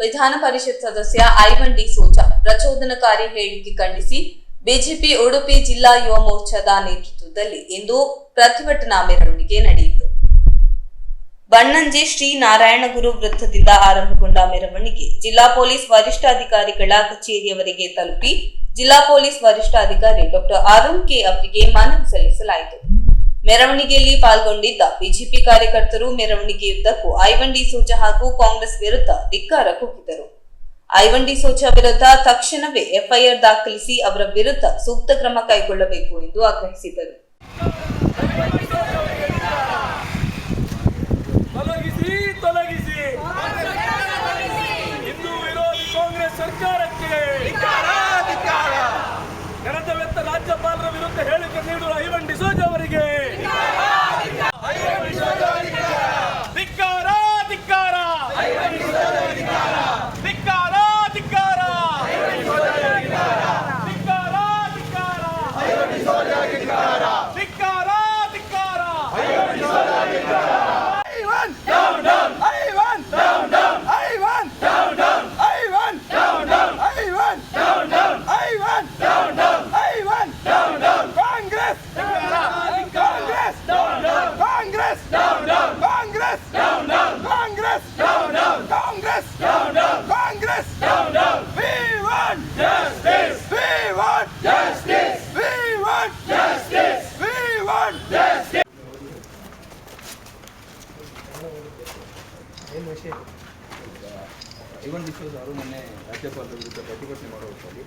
ವಿಧಾನ ಪರಿಷತ್ ಸದಸ್ಯ ಐವನ್ ಡಿ ಸೋಜಾ ಪ್ರಚೋದನಕಾರಿ ಹೇಳಿಕೆ ಖಂಡಿಸಿ ಬಿಜೆಪಿ, ಉಡುಪಿ ಜಿಲ್ಲಾ ಯುವ ಮೋರ್ಚಾದ ನೇತೃತ್ವದಲ್ಲಿ ಇಂದು ಪ್ರತಿಭಟನಾ ಮೆರವಣಿಗೆ ನಡೆಯಿತು. ಬಣ್ಣಂಜಿ ಶ್ರೀ ನಾರಾಯಣಗುರು ವೃತ್ತದಿಂದ ಆರಂಭಗೊಂಡ ಮೆರವಣಿಗೆ ಜಿಲ್ಲಾ ಪೊಲೀಸ್ ವರಿಷ್ಠಾಧಿಕಾರಿಗಳ ಕಚೇರಿಯವರೆಗೆ ತಲುಪಿ ಜಿಲ್ಲಾ ಪೊಲೀಸ್ ವರಿಷ್ಠಾಧಿಕಾರಿ ಡಾಕ್ಟರ್ ಆರುಣ್ ಕೆ ಅವರಿಗೆ ಮನವಿ ಸಲ್ಲಿಸಲಾಯಿತು. ಮೆರವಣಿಗೆಯಲ್ಲಿ ಪಾಲ್ಗೊಂಡಿದ್ದ ಬಿಜೆಪಿ ಕಾರ್ಯಕರ್ತರು ಮೆರವಣಿಗೆಯುದ್ದಕ್ಕೂ ಐವಂಡಿ ಸೋಚ ಹಾಗೂ ಕಾಂಗ್ರೆಸ್ ವಿರುದ್ಧ ಧಿಕ್ಕಾರ ಕೂಗಿದರು. ಐವಂಡಿ ಸೋಚ ವಿರುದ್ಧ ತಕ್ಷಣವೇ ಎಫ್ಐಆರ್ ದಾಖಲಿಸಿ ಅವರ ವಿರುದ್ಧ ಸೂಕ್ತ ಕ್ರಮ ಕೈಗೊಳ್ಳಬೇಕು ಎಂದು ಆಗ್ರಹಿಸಿದರು. ಐವನ್ ಡಿಸೋಸ್ ಅವರು ಮೊನ್ನೆ ರಾಜ್ಯಪಾಲರ ವಿರುದ್ಧ ಪ್ರತಿಭಟನೆ ಮಾಡುವುದಾಗಿ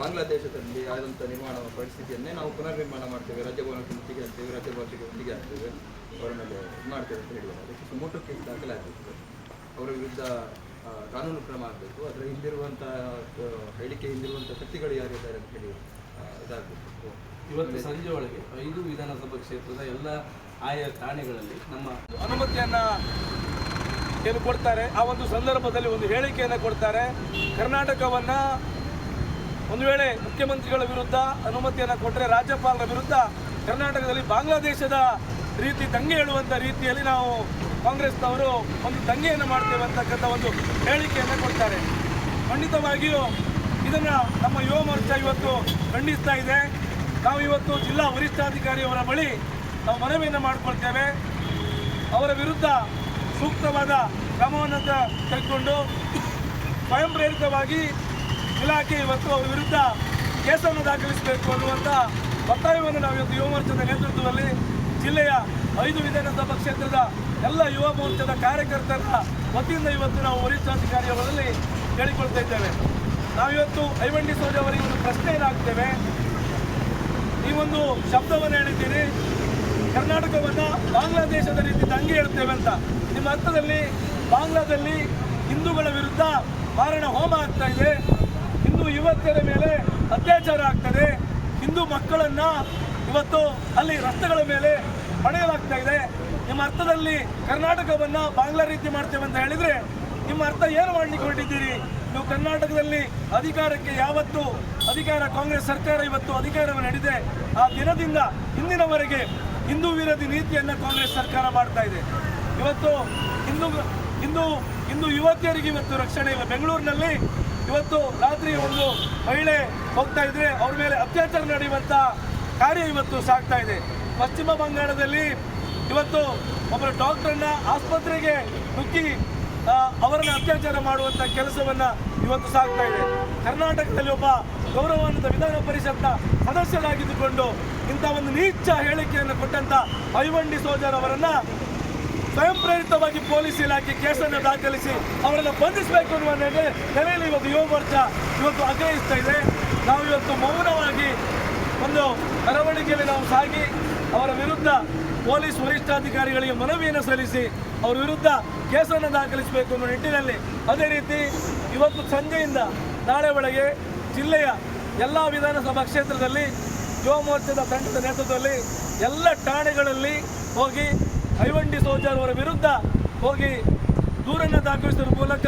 ಬಾಂಗ್ಲಾದೇಶದಲ್ಲಿ ಆದಂಥ ನಿರ್ಮಾಣ ಪರಿಸ್ಥಿತಿಯನ್ನೇ ನಾವು ಪುನರ್ನಿರ್ಮಾಣ ಮಾಡ್ತೇವೆ ರಾಜ್ಯಭವನಕ್ಕೆ ಒಟ್ಟಿಗೆ ಹಾಕ್ತೇವೆ ರಾಜ್ಯಭವನಕ್ಕೆ ಒಟ್ಟಿಗೆ ಹಾಕ್ತೇವೆ ಅವರ ಮೇಲೆ ಇದು ಮಾಡ್ತೇವೆ ಅಂತ ಹೇಳಿದ್ದಾರೆ. ಅದಕ್ಕೆ ಸುಮೋಟೋ ಕೇಸ್ ದಾಖಲಾಗಬೇಕು ಅವರ ವಿರುದ್ಧ ಕಾನೂನು ಕ್ರಮ ಆಗಬೇಕು. ಅದರ ಹಿಂದಿರುವಂಥ ಹೇಳಿಕೆ ಹಿಂದಿರುವಂಥ ಶಕ್ತಿಗಳು ಯಾರಿದ್ದಾರೆ ಅಂತ ಹೇಳಿ ಇದಾಗಬೇಕು ಇವತ್ತು ಸಂಜೆ ಒಳಗೆ ಐದು ವಿಧಾನಸಭಾ ಕ್ಷೇತ್ರದ ಎಲ್ಲ ಆಯಾ ಠಾಣೆಗಳಲ್ಲಿ ನಮ್ಮ ಅನುಮತಿಯನ್ನ ಏನು ಕೊಡ್ತಾರೆ. ಆ ಒಂದು ಸಂದರ್ಭದಲ್ಲಿ ಒಂದು ಹೇಳಿಕೆಯನ್ನು ಕೊಡ್ತಾರೆ. ಕರ್ನಾಟಕವನ್ನ ಒಂದು ವೇಳೆ ಮುಖ್ಯಮಂತ್ರಿಗಳ ವಿರುದ್ಧ ಅನುಮತಿಯನ್ನು ಕೊಟ್ಟರೆ ರಾಜ್ಯಪಾಲರ ವಿರುದ್ಧ ಕರ್ನಾಟಕದಲ್ಲಿ ಬಾಂಗ್ಲಾದೇಶದ ರೀತಿ ದಂಗೆ ಹೇಳುವಂಥ ರೀತಿಯಲ್ಲಿ ನಾವು ಕಾಂಗ್ರೆಸ್ನವರು ಒಂದು ದಂಗೆಯನ್ನು ಮಾಡ್ತೇವೆ ಅಂತಕ್ಕಂಥ ಒಂದು ಹೇಳಿಕೆಯನ್ನು ಕೊಡ್ತಾರೆ. ಖಂಡಿತವಾಗಿಯೂ ಇದನ್ನು ನಮ್ಮ ಯುವ ಮೋರ್ಚಾ ಇವತ್ತು ಖಂಡಿಸ್ತಾ ಇದೆ. ನಾವು ಇವತ್ತು ಜಿಲ್ಲಾ ವರಿಷ್ಠಾಧಿಕಾರಿಯವರ ಬಳಿ ನಾವು ಮನವಿಯನ್ನು ಮಾಡಿಕೊಳ್ತೇವೆ. ಅವರ ವಿರುದ್ಧ ಸೂಕ್ತವಾದ ಕ್ರಮವನ್ನು ತೆಗೆದುಕೊಂಡು ಸ್ವಯಂ ಪ್ರೇರಿತವಾಗಿ ಇಲಾಖೆ ಇವತ್ತು ಅವರ ವಿರುದ್ಧ ಕೇಸನ್ನು ದಾಖಲಿಸಬೇಕು ಅನ್ನುವಂಥ ಒತ್ತಾಯವನ್ನು ನಾವು ಇವತ್ತು ಯುವ ಮೋರ್ಚಾದ ನೇತೃತ್ವದಲ್ಲಿ ಜಿಲ್ಲೆಯ ಐದು ವಿಧಾನಸಭಾ ಕ್ಷೇತ್ರದ ಎಲ್ಲ ಯುವ ಮೋರ್ಚಾದ ಕಾರ್ಯಕರ್ತರ ವತಿಯಿಂದ ಇವತ್ತು ನಾವು ವರಿಷ್ಠಾಧಿಕಾರಿಯವರಲ್ಲಿ ಕೇಳಿಕೊಳ್ತಾ ಇದ್ದೇವೆ. ನಾವಿವತ್ತು ಐವಂಡಿ ಸೋಜಿ ಅವರಿಗೆ ಒಂದು ಪ್ರಶ್ನೆಯನ್ನು ಹಾಕ್ತೇವೆ ಒಂದು ಶಬ್ದವನ್ನು ಹೇಳಿದ್ದೀರಿ. ಕರ್ನಾಟಕವನ್ನು ಬಾಂಗ್ಲಾದೇಶದ ರೀತಿ ದಂಗೆ ಹೇಳ್ತೇವೆ ಅಂತ. ನಿಮ್ಮ ಅರ್ಥದಲ್ಲಿ ಬಾಂಗ್ಲಾದಲ್ಲಿ ಹಿಂದೂಗಳ ವಿರುದ್ಧ ಮಾರಣ ಹೋಮ ಆಗ್ತಾ ಇದೆ. ಹಿಂದೂ ಯುವತಿಯರ ಮೇಲೆ ಅತ್ಯಾಚಾರ ಆಗ್ತದೆ. ಹಿಂದೂ ಮಕ್ಕಳನ್ನ ಇವತ್ತು ಅಲ್ಲಿ ರಸ್ತೆಗಳ ಮೇಲೆ ಪಡೆಯಲಾಗ್ತಾ ಇದೆ. ನಿಮ್ಮ ಅರ್ಥದಲ್ಲಿ ಕರ್ನಾಟಕವನ್ನ ಬಾಂಗ್ಲಾ ರೀತಿ ಮಾಡ್ತೇವೆ ಅಂತ ಹೇಳಿದ್ರೆ ನಿಮ್ಮ ಅರ್ಥ ಏನು ಮಾಡ್ಲಿಕ್ಕೆ ಹೊರಟಿದ್ದೀರಿ ನೀವು ಕರ್ನಾಟಕದಲ್ಲಿ ಅಧಿಕಾರಕ್ಕೆ ಯಾವತ್ತು ಅಧಿಕಾರ ಕಾಂಗ್ರೆಸ್ ಸರ್ಕಾರ ಇವತ್ತು ಅಧಿಕಾರವನ್ನು ನಡೆದಿದೆ ಆ ದಿನದಿಂದ ಇಂದಿನವರೆಗೆ ಹಿಂದೂ ವಿರೋಧಿ ನೀತಿಯನ್ನು ಕಾಂಗ್ರೆಸ್ ಸರ್ಕಾರ ಮಾಡ್ತಾ ಇದೆ. ಇವತ್ತು ಹಿಂದೂ ಹಿಂದೂ ಹಿಂದೂ ಯುವತಿಯರಿಗೆ ಇವತ್ತು ರಕ್ಷಣೆ ಇಲ್ಲ. ಬೆಂಗಳೂರಿನಲ್ಲಿ ಇವತ್ತು ರಾತ್ರಿ ಒಂದು ಮಹಿಳೆ ಹೋಗ್ತಾ ಇದ್ರೆ ಅವ್ರ ಮೇಲೆ ಅತ್ಯಾಚಾರ ನಡೆಯುವಂಥ ಕಾರ್ಯ ಇವತ್ತು ಸಾಗ್ತಾ ಇದೆ. ಪಶ್ಚಿಮ ಬಂಗಾಳದಲ್ಲಿ ಇವತ್ತು ಒಬ್ಬರ ಡಾಕ್ಟ್ರನ್ನ ಆಸ್ಪತ್ರೆಗೆ ನುಗ್ಗಿ ಅವರನ್ನು ಅತ್ಯಾಚಾರ ಮಾಡುವಂತ ಕೆಲಸವನ್ನ ಇವತ್ತು ಸಾಗ್ತಾ ಇದೆ. ಕರ್ನಾಟಕದಲ್ಲಿ ಒಬ್ಬ ಗೌರವಾನ್ವಿತ ವಿಧಾನ ಪರಿಷತ್ನ ಸದಸ್ಯರಾಗಿದ್ದುಕೊಂಡು ಇಂಥ ಒಂದು ನೀಚ ಹೇಳಿಕೆಯನ್ನು ಕೊಟ್ಟಂತ ಐವಂಡಿ ಸೋಜರ್ ಅವರನ್ನ ಸ್ವಯಂ ಪ್ರೇರಿತವಾಗಿ ಪೊಲೀಸ್ ಇಲಾಖೆ ಕೇಸನ್ನು ದಾಖಲಿಸಿ ಅವರನ್ನು ಬಂಧಿಸಬೇಕು ಅನ್ನುವ ನೆಲೆ- ನೆಲೆಯಲ್ಲಿ ಇವತ್ತು ಯುವ ಮೋರ್ಚಾ ಇವತ್ತು ಆಗ್ರಹಿಸ್ತಾ ಇದೆ. ನಾವು ಇವತ್ತು ಮೌನವಾಗಿ ಒಂದು ಮೆರವಣಿಗೆಯಲ್ಲಿ ನಾವು ಸಾಗಿ ಅವರ ವಿರುದ್ಧ ಪೊಲೀಸ್ ವರಿಷ್ಠಾಧಿಕಾರಿಗಳಿಗೆ ಮನವಿಯನ್ನು ಸಲ್ಲಿಸಿ ಅವರ ವಿರುದ್ಧ ಕೇಸನ್ನು ದಾಖಲಿಸಬೇಕು ಅನ್ನೋ ನಿಟ್ಟಿನಲ್ಲಿ ಅದೇ ರೀತಿ ಇವತ್ತು ಸಂಜೆಯಿಂದ ನಾಳೆ ಒಳಗೆ ಜಿಲ್ಲೆಯ ಎಲ್ಲ ವಿಧಾನಸಭಾ ಕ್ಷೇತ್ರದಲ್ಲಿ ಯುವ ತಂಡದ ನೇತೃತ್ವದಲ್ಲಿ ಎಲ್ಲ ಠಾಣೆಗಳಲ್ಲಿ ಹೋಗಿ ಐವಂಡಿ ಸೋಜಾರ್ ಅವರ ವಿರುದ್ಧ ಹೋಗಿ ದೂರನ್ನು ದಾಖಲಿಸುವ ಮೂಲಕ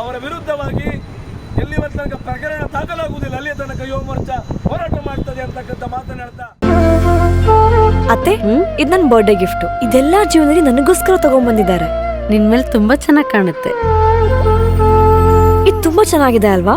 ಅವರ ವಿರುದ್ಧವಾಗಿ ಎಲ್ಲಿವ ತನಕ ಪ್ರಕರಣ ದಾಖಲಾಗುವುದಿಲ್ಲ, ಅಲ್ಲಿಯ ತನಕ ಯುವ ಮೋರ್ಚಾ ಹೋರಾಟ ಮಾಡ್ತದೆ ಅಂತಕ್ಕಂಥ ಮಾತನಾಡ್ತಾ. ಅತ್ತೆ, ಇದು ನನ್ನ ಬರ್ಡೇ ಗಿಫ್ಟ್ ಇದೆಲ್ಲ ಜೀವನದಲ್ಲಿ ನನಗೋಸ್ಕರ ತಗೊಂಡ್ಬಂದಿದ್ದಾರೆ ನಿನ್ ಮೇಲೆ ತುಂಬಾ ಚೆನ್ನಾಗಿ ಕಾಣುತ್ತೆ. ಇದು ತುಂಬಾ ಚೆನ್ನಾಗಿದೆ ಅಲ್ವಾ?